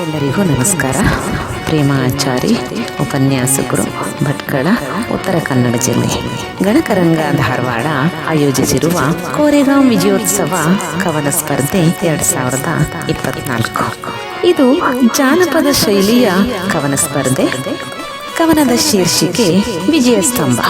ಎಲ್ಲರಿಗೂ ನಮಸ್ಕಾರ. ಪ್ರೇಮಾಚಾರಿ ಉಪನ್ಯಾಸಕರು, ಭಟ್ಕಳ, ಉತ್ತರ ಕನ್ನಡ ಜಿಲ್ಲೆ. ಗಣಕರಂಗ ಧಾರವಾಡ ಆಯೋಜಿಸಿರುವ ಕೋರೆಗಾಂವ್ ವಿಜಯೋತ್ಸವ ಕವನ ಸ್ಪರ್ಧೆ ಎರಡ್ ಸಾವಿರದ ಇಪ್ಪತ್ನಾಲ್ಕು. ಇದು ಜಾನಪದ ಶೈಲಿಯ ಕವನ ಸ್ಪರ್ಧೆ. ಕವನದ ಶೀರ್ಷಿಕೆ ವಿಜಯ ಸ್ತಂಭ.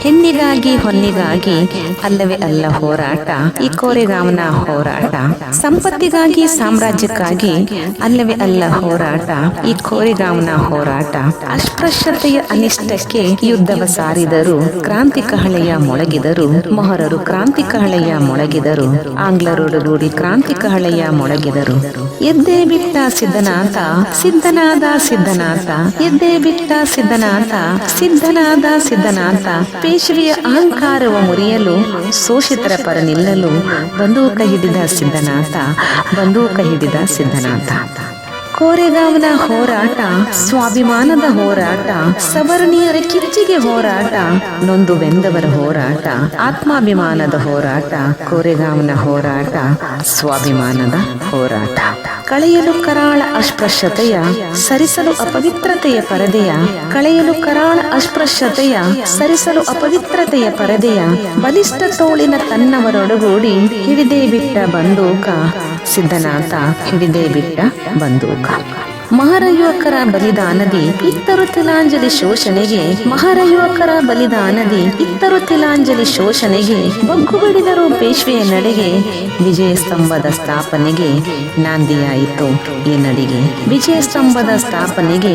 ಹೆಣ್ಣಿಗಾಗಿ, ಹೊನ್ನಿಗಾಗಿ ಅಲ್ಲವೇ ಅಲ್ಲ ಹೋರಾಟ. ಈ ಕೋರೆಗಾಮನ ಹೋರಾಟ. ಸಂಪತ್ತಿಗಾಗಿ, ಸಾಮ್ರಾಜ್ಯಕ್ಕಾಗಿ ಅಲ್ಲವೇ ಅಲ್ಲ ಹೋರಾಟ. ಈ ಕೋರೆಗಾಮನ ಹೋರಾಟ ಅಸ್ಪೃಶ್ಯತೆಯ ಅನಿಷ್ಟಕ್ಕೆ ಯುದ್ಧವ ಸಾರಿದರು, ಕ್ರಾಂತಿ ಕಹಳೆಯ ಮೊಳಗಿದರು, ಮೊಹರರು ಕ್ರಾಂತಿ ಕಹಳೆಯ ಮೊಳಗಿದರು ಆಂಗ್ಲರೊಡಗೂಡಿ ಕ್ರಾಂತಿ ಕಹಳೆಯ ಮೊಳಗಿದರು. ಎದ್ದೇ ಬಿಟ್ಟ ಸಿದ್ಧನಾಥ, ಸಿದ್ಧನಾದ ಸಿದ್ಧನಾಥ. ಎದ್ದೇ ಬಿಟ್ಟ ಸಿದ್ಧನಾಥ, ಸಿದ್ಧನಾದ ಸಿದ್ಧನಾಥ. ಪೇಶ್ವೆಯ ಅಹಂಕಾರವ ಮುರಿಯಲು, ಶೋಷಿತರ ಪರ ನಿಲ್ಲಲು ಬಂದೂಕ ಹಿಡಿದ ಸಿದ್ಧನಾಥ ಬಂದೂಕ ಹಿಡಿದ ಸಿದ್ಧನಾಥ ಕೋರೆಗಾವನ ಹೋರಾಟ, ಸ್ವಾಭಿಮಾನದ ಹೋರಾಟ, ಸವರ್ಣೀಯರ ಕಿಚ್ಚಿಗೆ ಹೋರಾಟ ನೊಂದು ಬೆಂದವರ ಹೋರಾಟ, ಆತ್ಮಾಭಿಮಾನದ ಹೋರಾಟ, ಕೋರೆಗಾವನ ಹೋರಾಟ, ಸ್ವಾಭಿಮಾನದ ಹೋರಾಟ. ಕಳೆಯಲು ಕರಾಳ ಅಸ್ಪೃಶ್ಯತೆಯ, ಸರಿಸಲು ಅಪವಿತ್ರತೆಯ ಪರದೆಯ, ಕಳೆಯಲು ಕರಾಳ ಅಸ್ಪೃಶ್ಯತೆಯ, ಸರಿಸಲು ಅಪವಿತ್ರತೆಯ ಪರದೆಯ, ಬಲಿಷ್ಠ ತೋಳಿನ ತನ್ನವರೊಡಗೂಡಿ ಹಿಡಿದೇ ಬಿಟ್ಟ ಬಂದೂಕ, ಸಿದ್ಧನಾಥ ಹಿಡಿದೇ ಬಿಟ್ಟ ಬಂದೂಕ. ಮಹರ ಯುವಕರ ಬಲಿದಾನದಿ ಇತ್ತರು ತಿಲಾಂಜಲಿ ಶೋಷಣೆಗೆ ಮಹಾರಯುವಕರ ಬಲಿದಾನದಿ ಇತ್ತರು ತಿಲಾಂಜಲಿ ಶೋಷಣೆಗೆ ಬಗ್ಗು ಬಡಿದರು ಪೇಶ್ವೆಯ ನಡೆಗೆ, ವಿಜಯ ಸ್ತಂಭದ ಸ್ಥಾಪನೆಗೆ ನಾಂದಿಯಾಯಿತು ಈ ನಡಿಗೆ. ವಿಜಯ ಸ್ತಂಭದ ಸ್ಥಾಪನೆಗೆ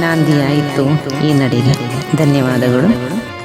ನಾಂದಿಯಾಯಿತು ಈ ನಡಿಗೆ. ಧನ್ಯವಾದಗಳು.